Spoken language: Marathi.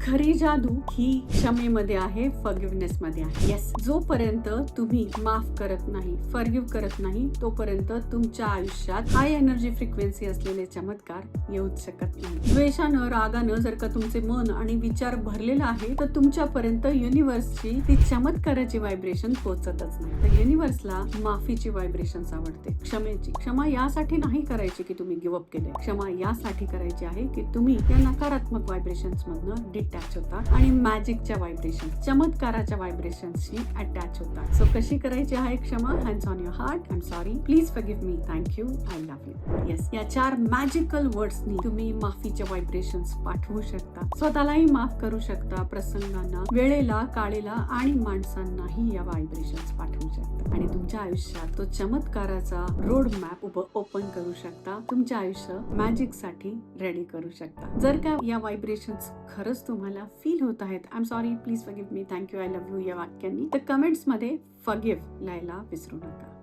खरी जादू ही क्षमेमध्ये आहे फॉरगिव्हनेस मध्ये आहे. येस जोपर्यंत तुम्ही माफ करत नाही फॉरगिव्ह करत नाही तोपर्यंत तुमच्या आयुष्यात हाय एनर्जी फ्रिक्वेन्सी असलेले चमत्कार येऊच शकत नाही. द्वेषानं रागानं जर का तुमचे मन आणि विचार भरलेला आहे तर तुमच्यापर्यंत युनिव्हर्सची ती चमत्काराची व्हायब्रेशन पोहोचतच नाही. तर युनिव्हर्सला माफीची व्हायब्रेशन आवडते. क्षमेची. क्षमा यासाठी नाही करायची की तुम्ही गिवअप केले क्षमा यासाठी करायची आहे की तुम्ही या नकारात्मक व्हायब्रेशन्स मधनं अटॅच होता आणि मॅजिकच्या व्हायब्रेशन चमत्काराच्या व्हायब्रेशनशी अटॅच होता. सो कशी करायची आहे क्षमा? Hands on your heart I am sorry please forgive me thank you I love you yes या चार मॅजिकल वर्ड्सनी तुम्ही माफीच्या व्हायब्रेशन पाठवू शकता. स्वतःलाही माफ करू शकता. प्रसंगांना वेळेला काळेला आणि माणसांनाही या व्हायब्रेशन पाठवू शकता. तुमच्या आयुष्यात तो चमत्काराचा रोड मॅप ओपन करू शकता. तुमच्या आयुष्य मॅजिकसाठी रेडी करू शकता. जर का या व्हायब्रेशन खरंच तुम्हाला फील होत आहेत I am sorry please forgive me thank you I love you या वाक्यांनी. तर कमेंट्समध्ये फगिव्ह लिहायला विसरू नका.